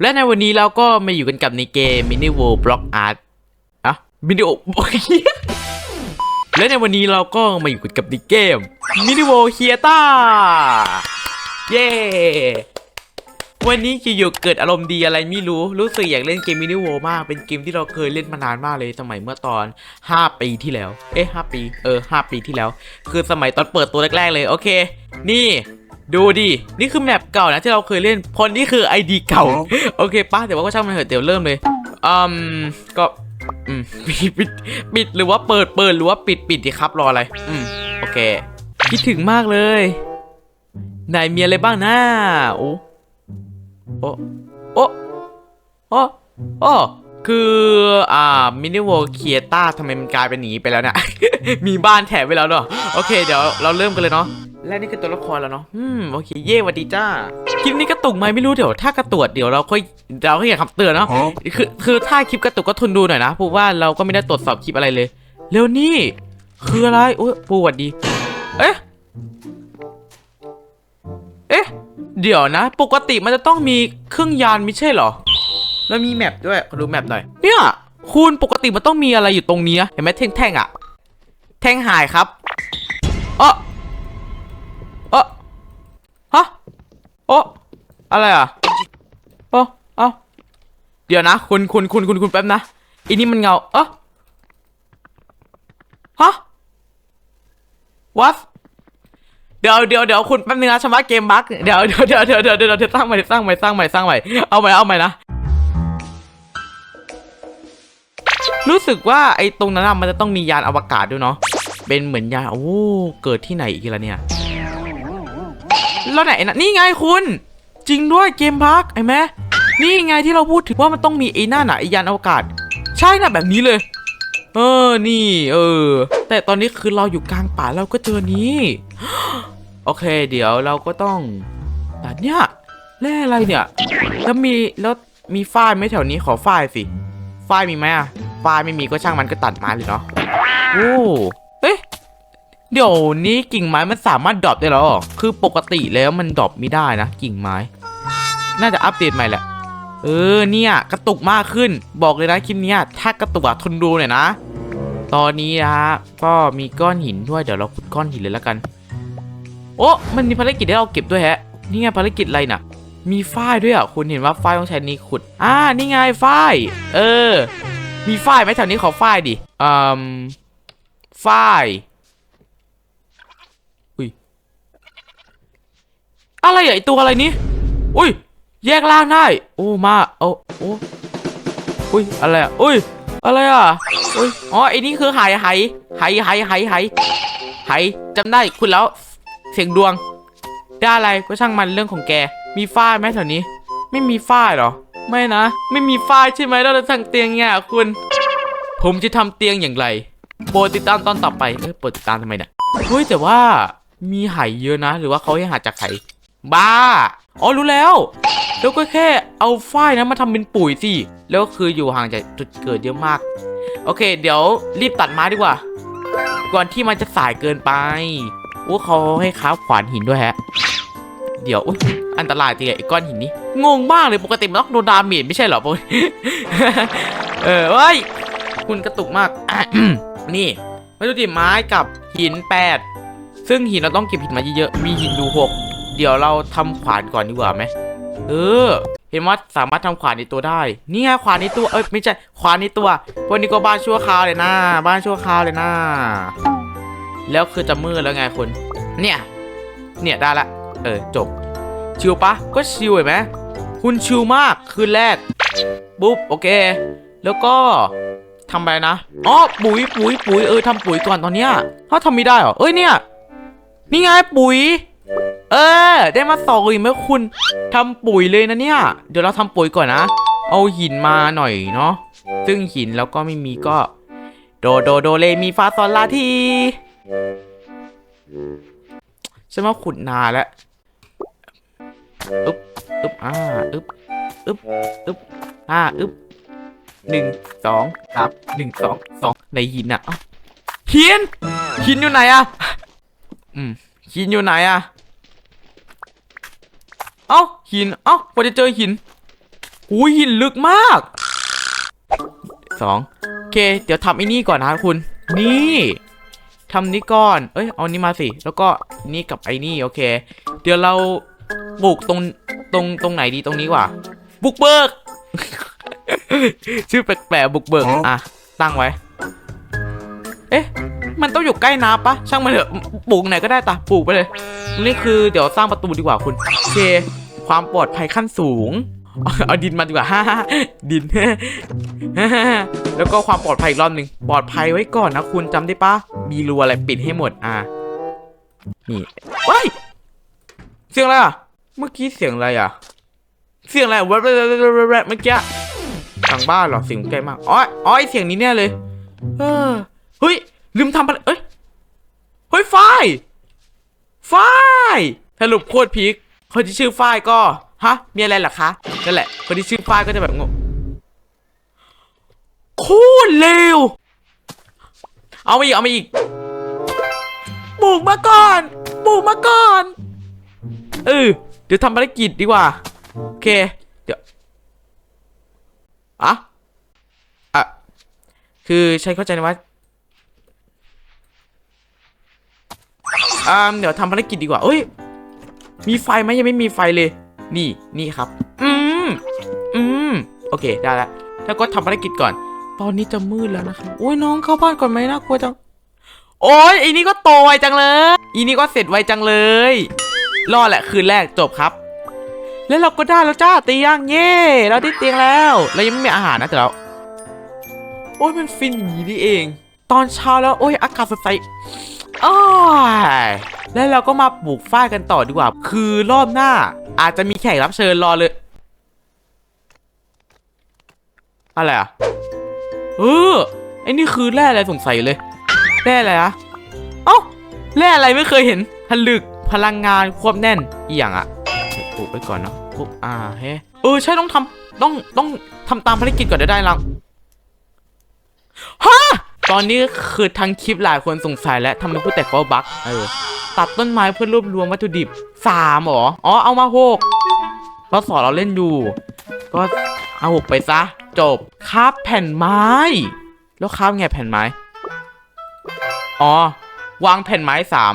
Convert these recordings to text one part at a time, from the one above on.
และในวันนี้เราก็มาอยู่กันกับในเกม Mini World Block Art อะมินิโอและในวันนี้เราก็มาอยู่กันกับในเกม Mini World h e a t a เย้วันนี้อยู่เกิดอารมณ์ดีอะไรไม่รู้ รู้สึกอยากเล่นเกม Mini World มาก เป็นเกมที่เราเคยเล่นมานานมากเลยสมัยเมื่อตอน 5 ปีที่แล้ว เอ๊ะ5ปี เออ 5 ปีที่แล้ว คือสมัยตอนเปิดตัวแรก ๆ เลย โอเค นี่ ดูดินี่คือแมปเก่านะที่เราเคยเล่นเพราะนี่คือ ID เก่า โอเคป้าแต่ว่าก็ช่างมันเถอะเดี๋ยวเริ่มเลยอืมก็อืมปิดปิดปิดหรือว่าเปิดเปิดหรือว่าปิดปิดดีครับรออะไร อืมโอเค คิดถึงมากเลยไหนมีอะไรบ้างนะโอ้โอ้โอ้โอ้โอ้คืออ่ามินิวอลเคียต้าทำไมมันกลายเป็นหนีไปแล้วเนี่ยมีบ้านแถมไปแล้วเนาะโอเค เดี๋ยวเราเริ่มกันเลยเนาะ และนี่คือตัวละครแล้วเนาะ อืม โอเค เย่หวัดดีจ้า คลิปนี้กระตุกไหมไม่รู้เดี๋ยว ถ้ากระตุกเดี๋ยวเราค่อยเราค่อยอยากคำเตือนเนาะ คือ คือถ้าคลิปกระตุกก็ทนดูหน่อยนะ เพราะว่าเราก็ไม่ได้ตรวจสอบคลิปอะไรเลยเร็วนี่ คืออะไรอุ้ยปูหวัดดี เอ๊ะ เอ๊ะ เดี๋ยวนะ ปกติมันจะต้องมีเครื่องยานไม่ใช่เหรอ แล้วมีแมปด้วยขอดูแมปหน่อย เนี่ย คุณปกติมันต้องมีอะไรอยู่ตรงนี้นะเห็นไหมแท่งแท่งๆอะแท่งหายครับเออเอ โอะอะไรอะโอ้เอ้าเดี๋ยวนะคุณคุณคุณคุณคุณแป๊บนะอันนี้มันเงาเออฮะ what เดี๋ยวเดี๋ยวเดี๋ยวคุณแป๊บนึงนะชำระเกมบั๊กเดี๋ยวเดี๋ยวเดี๋ยวเดี๋ยวเดี๋ยวเดี๋ยวเดี๋ยวสร้างใหม่สร้างใหม่สร้างใหม่สร้างใหม่เอาใหม่เอาใหม่นะรู้สึกว่าไอ้ตรงนั้นอะมันจะต้องมียานอวกาศด้วยเนาะเป็นเหมือนยานโอ้เกิดที่ไหนอีกล่ะเนี่ย แล้วไหนนะนี่ไงคุณ จริงด้วยเกมพักไอ้แม่นี่ไงที่เราพูดถึงว่ามันต้องมีไอ้หนั่นน่ะไอ้ยานอวกาศ ใช่น่ะแบบนี้เลย เออนี่ เออ แต่ตอนนี้คือเราอยู่กลางป่าเราก็เจอนี้โอเค เดี๋ยวเราก็ต้องแต่เนี่ยแร่อะไรเนี่ย แล้วมีแล้วมีฝ้ายไหมแถวนี้ขอฝ้ายสิฝ้ายมีไหมอะฝ้ายไม่มีก็ช่างมันก็ตัดไม้เลยเนาะโอ้เอ๊ะ เดี๋ยวนี้กิ่งไม้มันสามารถดรอปได้แล้วเหรอคือปกติแล้วมันดรอปไม่ได้นะกิ่งไม้ น่าจะอัปเดตใหม่แหละ เออเนี่ยกระตุกมากขึ้น บอกเลยนะคลิปเนี้ยถ้ากระตุกอะทนดูหน่อยนะ ตอนนี้นะฮะก็มีก้อนหินด้วยเดี๋ยวเราขุดก้อนหินเลยแล้วกัน โอ้มันมีภารกิจให้เราเก็บด้วยแฮะ นี่ไงภารกิจอะไรน่ะมีฝ้ายด้วยอะคุณเห็นว่าฝ้ายต้องใช้นี้ขุด อ่า นี่ไงฝ้าย เออ มีฝ้ายไหมแถวนี้ขอฝ้ายดิอืมฝ้าย อะไรอะไอตัวอะไรนี้อุ้ย แยกล่างได้ โอ้มาเอาโอ้อุ้ยอะไรอะอุ้ยอะไรอะอุ้ยอ๋อไอ้นี่คือไหายไหายไหายไหายไหายไหายไหายจำได้คุณแล้วเสียงดวง ได้อะไรก็ช่างมันเรื่องของแก มีฝ้าไหมแถวนี้ ไม่มีฝ้าหรอ ไม่นะ ไม่มีฝ้าใช่ไหมเราจะสั่งเตียงเนี่ยคุณ ผมจะทำเตียงอย่างไรโปรดติดตามตอนต่อไปเออโปรดติดตามทำไมเนี่ยเฮ้ยแต่ว่ามีไหเยอะนะ หรือว่าเขาให้หาจากไห บ้า อ๋อรู้แล้ว แล้วก็แค่เอาฝ้ายนะมาทำเป็นปุ๋ยสิ แล้วก็คืออยู่ห่างจากจุดเกิดเยอะมาก โอเค เดี๋ยวรีบตัดไม้ดีกว่า ก่อนที่มันจะสายเกินไปโอ้เขาให้ค้าขวานหินด้วยแฮะ เดี๋ยวอุ๊ยอันตรายจริงไอ้ก้อนหินนี้ งงมากเลยปกติมันต้องโดนดาเมจไม่ใช่เหรอปกติเออเฮ้ย คุณกระตุกมาก นี่วัตถุดิไม้กับหินแปดซึ่งหินเราต้องเก็บหินมาเยอะๆ มีหินอยู่หก เดี๋ยวเราทำขวานก่อนดีกว่าไหมเออ เห็นว่าสามารถทำขวานในตัวได้ นี่ไงขวานในตัวเอ้ยไม่ใช่ขวานในตัววันนี้ก็บ้านชั่วคราวเลยนะบ้านชั่วคราวเลยนะแล้วคือจะมืดแล้วไงคุณเนี่ย เนี่ยได้ละเออจบชิวปะก็ชิวเห็นไหมคุณชิวมากคืนแรกปุ๊บโอเค แล้วก็ทำไปนะอ๋อปุ๋ยปุ๋ยปุ๋ยเออทำปุ๋ยก่อนตอนเนี้ยเขาทำไม่ได้เหรอเอ้ยเนี่ยนี่ไงปุ๋ย เออ ได้มาสองอีกไหมคุณทำปุ๋ยเลยนะเนี่ย เดี๋ยวเราทำปุ๋ยก่อนนะ เอาหินมาหน่อยเนาะ ซึ่งหินแล้วก็ไม่มีก็ โดโดโดเลมีฟาซอลลาทีฉันว่าขุดนานแล้วอึ๊บอึ๊บอ่าอึ๊บอึ๊บอึ๊บอ่าอึ๊บหนึ่งสองสามหนึ่งสองสองในหินอะเอ้าหินหินอยู่ไหนอะ อืมหินอยู่ไหนอะ เอ้าหิน เอ้ากว่าจะเจอหินอุ้ยหินลึกมากสองโอเค เดี๋ยวทำไอ้นี่ก่อนนะคุณ นี่ทำนี้ก่อน เอ้ย เอานี้มาสิ แล้วก็นี่กับไอ้นี่โอเค เดี๋ยวเราปลูกตรงตรงตรงไหนดีตรงนี้กว่าบุกเบิก ชื่อแปลกๆบุกเบิก อะ ตั้งไว้เอ๊ะ มันต้องอยู่ใกล้น้ำปะช่างมันเถอะปลูกไหนก็ได้ตะปลูกไปเลย นี่คือเดี๋ยวสร้างประตูดีกว่าคุณโอเค ความปลอดภัยขั้นสูง เอาดินมาดีกว่าดินแล้วก็ความปลอดภัยอีกรอบหนึ่งปลอดภัยไว้ก่อนนะคุณจำได้ปะมีรูอะไรปิดให้หมดอะนี่ว้ายเสียงอะไรอะเมื่อกี้เสียงอะไรอะ เสียงอะไรแว๊บๆๆๆๆเมื่อกี้ทางบ้านเหรอเสียงใกล้มากอ๋ออ๋อไอเสียงนี้แน่เลย เออ เฮ้ย ลืมทำอะไรเอ้ย เฮ้ยฝ้ายฝ้ายสรุปโคตรพีคคนที่ชื่อฝ้ายก็ ฮะ มีอะไรหรอคะ นั่นแหละ คนที่ชื่อฝ้ายก็จะแบบงงโคตรเร็ว เอามาอีก เอามาอีก บุกมาก่อน บุกมาก่อน เออ เดี๋ยวทำภารกิจดีกว่า โอเค เดี๋ยวอะอะคือฉันเข้าใจนะว่า อ่าเดี๋ยวทำภารกิจดีกว่าเอ้ย มีไฟไหมยังไม่มีไฟเลย นี่นี่ครับ อืมอืมโอเคได้แล้วแล้วก็ทำภารกิจก่อน ตอนนี้จะมืดแล้วนะครับโอ้ยน้องเข้าบ้านก่อนไหมนะกลัวจัง โอ้ยอีนี่ก็โตไวจังเลย อีนี่ก็เสร็จไวจังเลย รอดแหละคืนแรกจบครับ แล้วเราก็ได้แล้วจ้าเตียงเย่เราได้เตียงแล้วเรายังไม่มีอาหารนะแต่เราโอ้ยมันฟินอย่างนี้นี่เอง ตอนเช้าแล้วโอ้ยอากาศสดใส อ้ายแล้วเราก็มาปลูกฝ้ายกันต่อดีกว่า คือรอบหน้า อาจจะมีแขกรับเชิญรอเลย อะไรอะ เออไอ้นี่คือแร่อะไรสงสัยเลย แร่อะไรอะเอ้าแร่อะไรไม่เคยเห็น ผลึกพลังงานควบแน่นอีอย่างอะปลูกไปก่อนเนาะปลูกอ่าเฮ้เออใช่ต้องทำต้องต้องทำตามภารกิจก่อนเดี๋ยวได้ลังฮะ อนนี้คือทั้งคลิปหลายคนสงสัยแล้วทำไมพูดแต่เขาบักเออ ตัดต้นไม้เพื่อรวบรวมวัตถุดิบสามเหรอ อ๋อ เอามาหกเราสอนเราเล่นอยู่ ก็เอาหกไปซะ จบคาบแผ่นไม้ แล้วคาบไงแผ่นไม้ อ๋อ วางแผ่นไม้สาม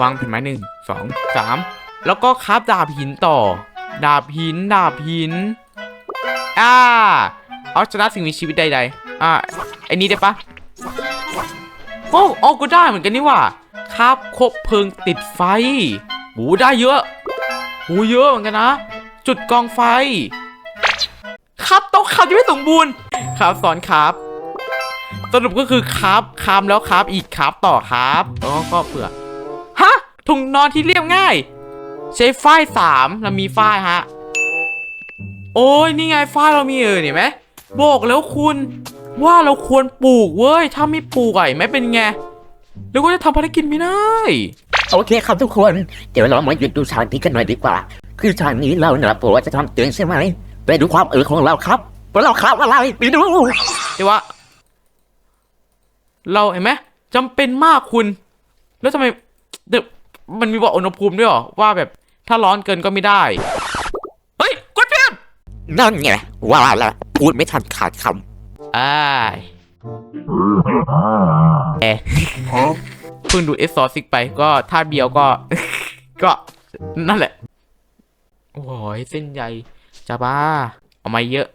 วางแผ่นไม้หนึ่งสองสามแล้วก็คาบดาบหินต่อ ดาบหิน ดาบหิน อ่าเอาชนะสิ่งมีชีวิตใดๆ อ่าไอ้นี้ได้ปะ อ้โอ้ก็ได้เหมือนกันนี่ว่าคาบคบเพลิงติดไฟหูได้เยอะหูเยอะเหมือนกันนะ จุดกองไฟ ครับโต๊ะครับยังไม่สมบูรณ์ ครับสอนครับ สรุปก็คือครับคามแล้วครับอีกครับต่อครับแล้วก็เปลือกฮะถุงนอนที่เรียบง่าย ใช้ฝ้ายสามเรามีฝ้ายฮะ โอ้ยนี่ไงฝ้ายเรามีเออเห็นไหมบอกแล้วคุณ ว่าเราควรปลูกเว้ย ถ้าไม่ปลูกไอ้ไม่เป็นไงแล้วก็จะทำภารกิจไม่ได้ โอเคครับทุกคน เดี๋ยวเรามาหยุดดูฉากนี้กันหน่อยดีกว่า คือฉากนี้เราเนี่ยบอกว่าจะทำเตือนใช่ไหมไปดูความเออของเราครับว่าเราครับอะไรไปดูแต่ว่าเราเห็นไหมจำเป็นมากคุณ แล้วทำไมเดี๋ยวมันมีบอกอุณหภูมิด้วยเหรอว่าแบบถ้าร้อนเกินก็ไม่ได้ เฮ้ยกดเพียนนั่นไงว่าแล้วพูดไม่ทันขาดค อ้ายเอเพิ่งดูเอสซอซิกไปก็ท่าเบียวก็ ก็นั่นแหละ โอ้ยเส้นใยจะบ้า เอามาเยอะ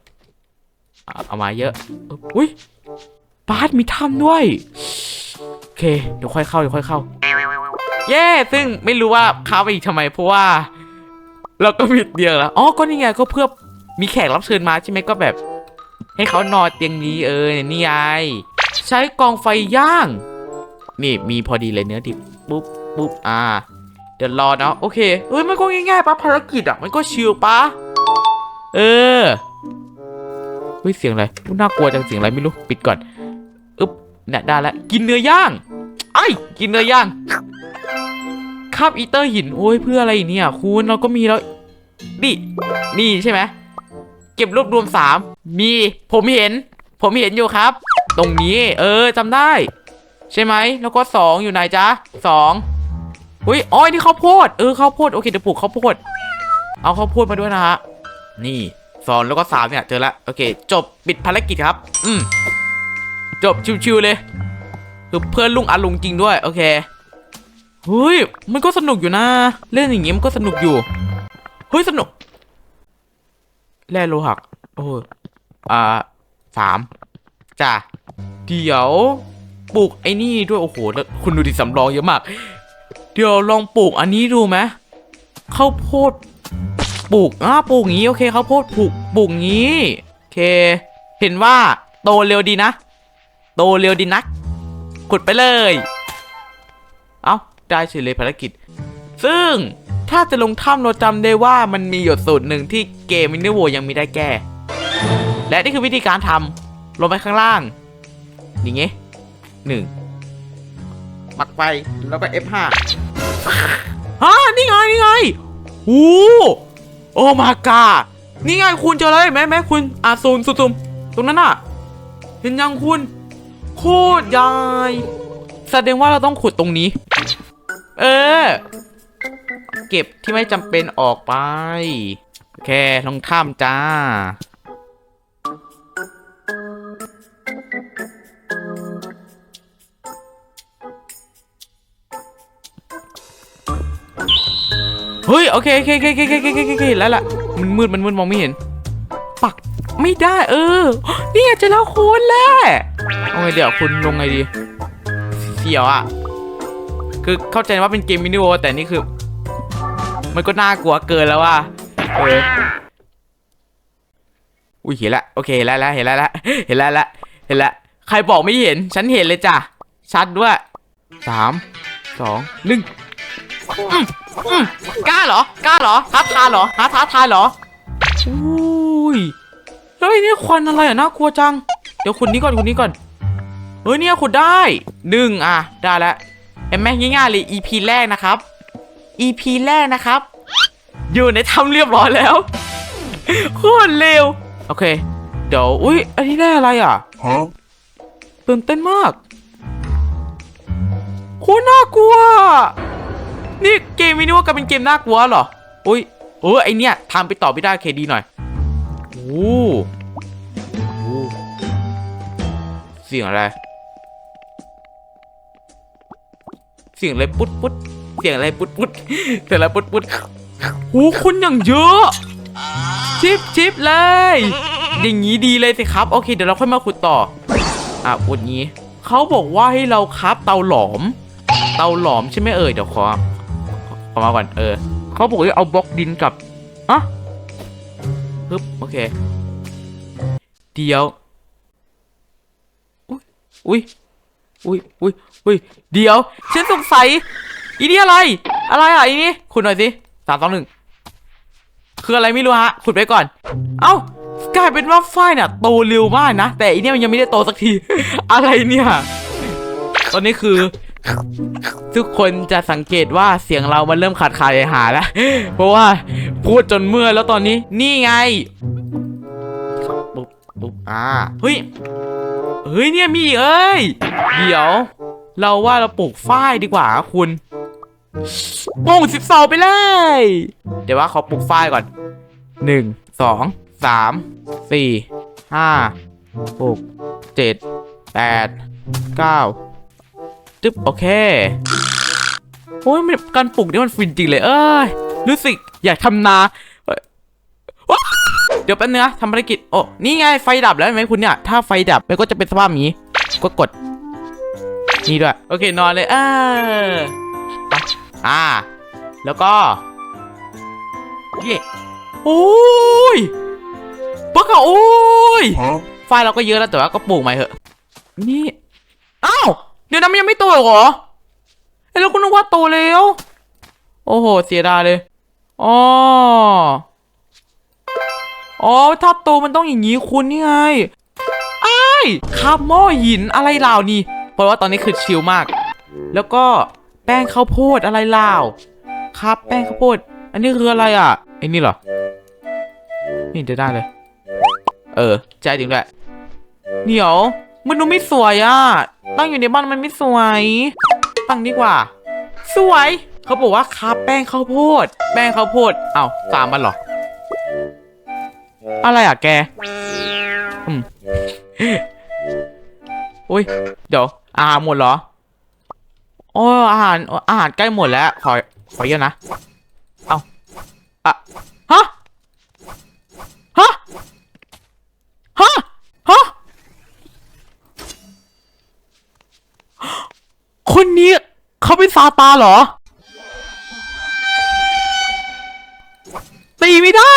เอาเอามาเยอะ อุ้ยบาสมีถ้ำด้วย โอเค เดี๋ยวค่อยเข้า เดี๋ยวค่อยเข้า เย้ ซึ่งไม่รู้ว่าเข้าไปอีกทำไม เพราะว่า เราก็มีเดียวแล้ว อ๋อ ก็นี่ไง ก็เพื่อมีแขกรับเชิญมาใช่ไหมก็แบบ ให้เขานอนเตียงนี้เออนี่ไงใช้กองไฟย่าง นี่มีพอดีเลยเนื้อดิบปุ๊บปุ๊บอ่า เดี๋ยวรอนะโอเคเอ้ยมันก็ง่ายๆปะภารกิจอะมันก็ชิลปะเออเฮ้ยเสียงอะไรน่ากลัวจังเสียงอะไรไม่รู้ปิดก่อนอึ๊บเนี่ยได้แล้วกินเนื้อย่างไอ้กินเนื้อย่างคาบอีเตอร์หินโอ้ยเพื่ออะไรเนี่ยคุณเราก็มีแล้วนี่นี่ใช่ไหม เก็บรวบรวมสามมี ผมเห็น ผมเห็นอยู่ครับ ตรงนี้ เออจำได้ ใช่ไหม แล้วก็สองอยู่ไหนจ๊ะสองอุ้ยอ้อยนี่ข้าวโพด เออข้าวโพด โอเคเดี๋ยวปลูกข้าวโพด เอาข้าวโพดมาด้วยนะฮะ นี่สองแล้วก็สามเนี่ยเจอแล้วโอเค จบปิดภารกิจครับ อืมจบชิวๆเลยคือเพื่อนลุงอาลุงจริงด้วย โอเคเฮ้ยมันก็สนุกอยู่นะ เล่นอย่างงี้มันก็สนุกอยู่เฮ้ยสนุก แร่โลหักโอ้อ่าสามจ้ะเดี๋ยวปลูกไอ้นี่ด้วยโอ้โหแล้วคุณดูดิสำรองเยอะมาก เดี๋ยวลองปลูกอันนี้ดูไหมข้าวโพดปลูกอ่าปลูกงี้โอเคข้าวโพดปลูกปลูกงี้โอเค เห็นว่าโตเร็วดีนะ โตเร็วดีนักขุดไปเลย เอ้าได้เฉยเลยภารกิจ ซึ่ง ถ้าจะลงถ้ำเราจำได้ว่ามันมีหยดสูตรหนึ่งที่เกมมินิโวยังไม่ได้แก้ และนี่คือวิธีการทำลงไปข้างล่าง อย่างงี้หนึ่งปักไปแล้วก็ F5 ฮะนี่ไงนี่ไงโอ้โอ้มากานี่ไงคุณเจออะไรไหมไหมคุณอะซูมซูมซูมตรงนั้นอะ เห็นยังคุณ โคตรใหญ่แสดงว่าเราต้องขุดตรงนี้ เออ เก็บที่ไม่จำเป็นออกไป โอเคลงถ้ำจ้า เฮ้ยโอเคโอเคโอเคโอเคโอเคโอเคโอเคแล้วล่ะ มันมืด มันมืด มองไม่เห็น ปักไม่ได้ เออ นี่จอแล้วคุณแหละเอาไงเดี๋ยวคุณลงไงดี เสียวอะ คือเข้าใจว่าเป็นเกมมินิโอแต่นี่คือ มันก็น่ากลัวเกินแล้วว่ะเอออุ้ยเห็นละโอเคเห็นแล้วแล้วเห็นแล้วละเห็นแล้วละเห็นแล้วใครบอกไม่เห็น ฉันเห็นเลยจ้ะชัดด้วยสามสองหนึ่งกล้าเหรอกล้าเหรอท้าทายเหรอท้าท้าทายเหรออุ้ยแล้วไอ้นี่ควันอะไรอะน่ากลัวจัง เดี๋ยวคุณนี้ก่อนคุณนี้ก่อนเฮ้ยเนี่ยขุดได้หนึ่งอะได้แล้วเห็นไหมง่ายๆเลย EP แรกนะครับ EP แรกนะครับ อยู่ในถ้ำเรียบร้อยแล้วโคตรเร็ว โอเค เดี๋ยว อุ้ยอันนี้ได้อะไรอะ Huh? ตื่นเต้นมากโคตรน่ากลัว นี่เกมมินิว่ากันเป็นเกมน่ากลัวเหรอ อุ้ยเออไอเนี้ยทำไปต่อไม่ได้เคดีหน่อยโอ้โหเสียงอะไร เสียงอะไรปุ๊ดปุ๊ด เสียงอะไรปุ๊ดปุ๊ดเสียงอะไรปุ๊ดปุ๊ดโอ้คนอย่างเยอะ ชิปชิปเลย อย่างนี้ดีเลยสิครับ โอเค เดี๋ยวเราค่อยมาขุดต่อ อะขุดงี้ เขาบอกว่าให้เราครับเตาหลอม เตาหลอมใช่ไหมเอ่ยเดี๋ยวขอ ขอมาก่อน เออ เขาบอกให้เอาบล็อกดินกับอะปึ๊บ โอเค เดี๋ยว อุ้ย อุ้ยอุ้ยอุ้ยเดี๋ยว ฉันสงสัย อีนี่อะไร อะไรอะอีนี่คุณหน่อยสิสามสองหนึ่งคืออะไรไม่รู้ฮะขุดไปก่อน เอ้ากลายเป็นว่าฝ้ายเนี่ยโตเร็วมากนะ แต่อีเนี่ยมันยังไม่ได้โตสักที อะไรเนี่ย ตอนนี้คือ ทุกคนจะสังเกตว่าเสียงเรามันเริ่มขาดขาดหายแล้ว เพราะว่าพูดจนเมื่อแล้วตอนนี้ นี่ไงปุ๊บปุ๊บอ่าเฮ้ยเฮ้ยเนี่ยมีเอ้ย เดี๋ยว เราว่าเราปลูกฝ้ายดีกว่าคุณ ปลูกสิบสองไปเลย เดี๋ยวว่าเขาปลูกฝ้ายก่อนหนึ่งสองสามสี่ห้าหกเจ็ดแปดเก้าจึ๊บโอเคโอ้ยการปลูกนี่มันฟินจริงเลย เอ้ยรู้สึกอยากทำนา เดี๋ยวแป๊บนึงนะทำภารกิจ โอ้ นี่ไงไฟดับแล้วไหมคุณเนี่ย ถ้าไฟดับมันก็จะเป็นสภาพนี้ ก็กด นี่ด้วย โอเคนอนเลย เออ อะอ่า แล้วก็ เย่โอ้ยปักอะโอ้ย Huh? ไฟเราก็เยอะแล้วแต่ว่าก็ปลูกใหม่เถอะ นี่ อ้าว เดี๋ยวนั้นมันยังไม่โตอีกเหรอเอ้ยเราก็นึกว่าโตแล้ว โอ้โห เสียดายเลย อ๋อ อ๋อ ถ้าโตมันต้องอย่างนี้คุณนี่ไงไอ้ายคาบหม้อหินอะไรลาวนี่เพราะว่าตอนนี้คือชิลมาก แล้วก็แป้งข้าวโพดอะไรล่าวครับแป้งข้าวโพด อันนี้คืออะไรอะไอ้นี่เหรอ นี่จะได้เลย เออใจจริงด้วยเดี๋ยวมันดูไม่สวยอะ ตั้งอยู่ในบ้านมันไม่สวย ตั้งดีกว่า สวย เขาบอกว่าคาแป้งข้าวโพด แป้งข้าวโพด เอ้าสามมันเหรอ อะไรอะแก อืมอุ้ย เดี๋ยวอาหาหมดเหรอ โอ้อาหารอาหารใกล้หมดแล้ว ขอขอเยอะนะ เอาอะฮะฮะฮะฮะคนนี้เขาเป็นซาตาเหรอ ตีไม่ได้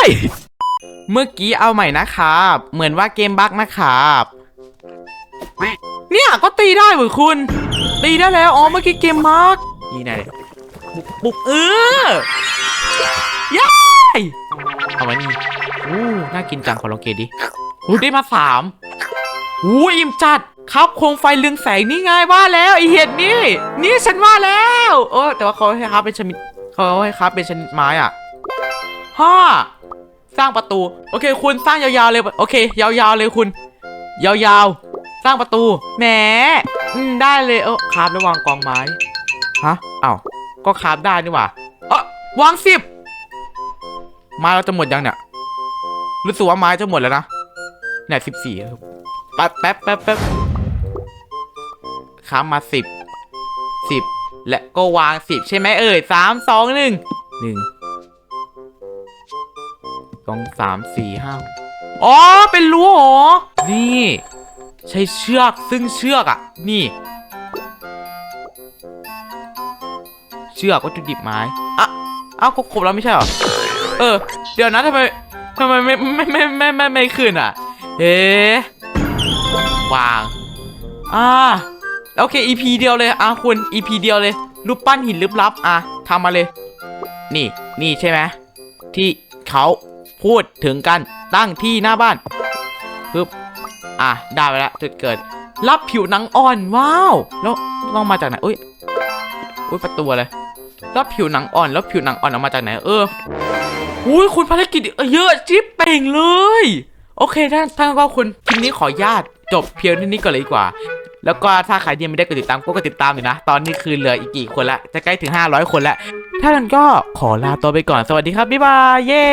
เมื่อกี้เอาใหม่นะครับ เหมือนว่าเกมบั๊กนะครับ เนี่ยก็ตีได้เหมือนคุณ ตีได้แล้ว อ๋อ เมื่อกี้เกมบั๊กนี่ไงบุกบุกเออย้ายเอามานี่อู้น่ากินจังขอลองเกมดิอู้ได้มาสามอู้อิ่มจัดครับโคมไฟเรืองแสงนี่ไงว่าแล้วไอเห็ดนี่ นี่ฉันว่าแล้วเออแต่ว่าเขาให้ครับเป็นชนิดเขาให้ครับเป็นชนิดไม้อะห้าสร้างประตู โอเค คุณสร้างยาวๆเลย โอเค ยาวๆเลยคุณ ยาวๆ สร้างประตู แหม อืมได้เลยเออคราบระวางกองไม้ฮะอ้าวก็คราบได้นี่หว่าเออวางสิบไม้เราจะหมดยังเนี่ยรู้สึกว่าไม้จะหมดแล้วนะเนี่ยสิบสี่แป๊บแป๊บแป๊บแป๊บค้ามาสิบสิบและก็วางสิบใช่ไหมเอ่ยสามสองหนึ่งหนึ่งสองสามสี่ห้าอ๋อเป็นรั้วเหรอ นี่ ใช้เชือกซึ่งเชือกอะ นี่ เชือกวัตถุดิบไม้อะอ้าวครบแล้วไม่ใช่เหรอ เออ เดี๋ยวนะทำไมทำไมไม่ไม่ไม่ไม่ไม่ไม่ขึ้นอะ เอ๊วางอ่าโอเค EP เดียวเลยอะคุณ EP เดียวเลยรูปปั้นหินลึกลับอะทำมาเลย นี่นี่ใช่ไหมที่เขาพูดถึงกันตั้งที่หน้าบ้านปึ๊บ อะได้ไปแล้วจุดเกิด รับผิวหนังอ่อนว้าว แล้วต้องมาจากไหนอุ้ยอุ้ยประตูอะไรรับผิวหนังอ่อนแล้วผิวหนังอ่อนเอามาจากไหนเอออุ้ยคุณภารกิจเยอะจิ๊บเป่งเลย โอเคท่านท่านก็คุณคลิปนี้ขอญาตจบเพียงเท่านี้ก่อนเลยดีกว่า แล้วก็ถ้าใครยังไม่ได้กดติดตามก็กดติดตามอยู่นะ ตอนนี้คือเหลืออีกกี่คนละจะใกล้ถึง 500 คนแล้วถ้านก็ขอลาตัวไปก่อนสวัสดีครับบ๊ายบายเย้